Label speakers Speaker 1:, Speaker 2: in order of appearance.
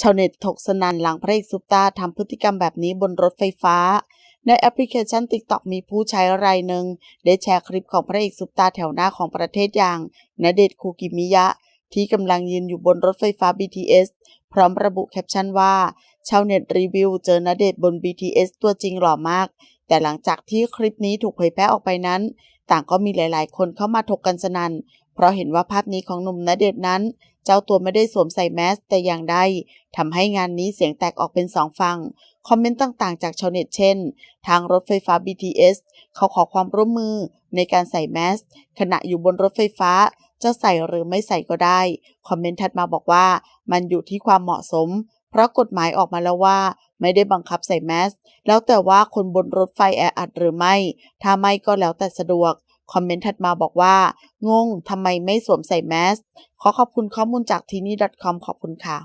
Speaker 1: ชาวเน็ตถกสนันหลังพระเอกซุปตาทำพฤติกรรมแบบนี้บนรถไฟฟ้า ในแอปพลิเคชัน TikTok มีผู้ใช้รายหนึ่ง ได้แชร์คลิปของพระเอกซุปตาแถวหน้าของประเทศอย่างณเดชน์คูกิมิยะ ที่กำลังยืนอยู่บนรถไฟฟ้า BTS พร้อมระบุแคปชั่นว่า ชาวเน็ตรีวิวเจอณเดชน์บน BTS ตัวจริงหล่อมาก แต่หลังจากที่คลิปนี้ถูกเผยแพร่ออกไปนั้น ต่างก็มีหลาย ๆ คนเข้ามาถกกันสนัน่น ราะเห็นว่าภาพนี้ของหนุ่มณเดชน์นั้น เจ้าตัวไม่ได้สวมใส่แมสแต่อย่างใดทำให้งานนี้เสียงแตกออกเป็นสองฝั่งคอมเมนต์ต่างๆ จากชาวเน็ตเช่น ทางรถไฟฟ้า BTS เขาขอความร่วมมือในการใส่แมสขณะอยู่บนรถไฟฟ้าจะใส่หรือไม่ใส่ก็ได้ คอมเมนต์ถัดมาบอกว่า มันอยู่ที่ความเหมาะสม เพราะกฎหมายออกมาแล้วว่า ไม่ได้บังคับใส่แมส แล้วแต่ว่าคนบนรถไฟแออัดหรือไม่ ถ้าไม่ก็แล้วแต่สะดวก คอมเมนต์ถัดมาบอกว่า งงทำไมไม่สวมใส่แมส ขอขอบคุณข้อมูลจากที่นี่ .com ขอบคุณค่ะ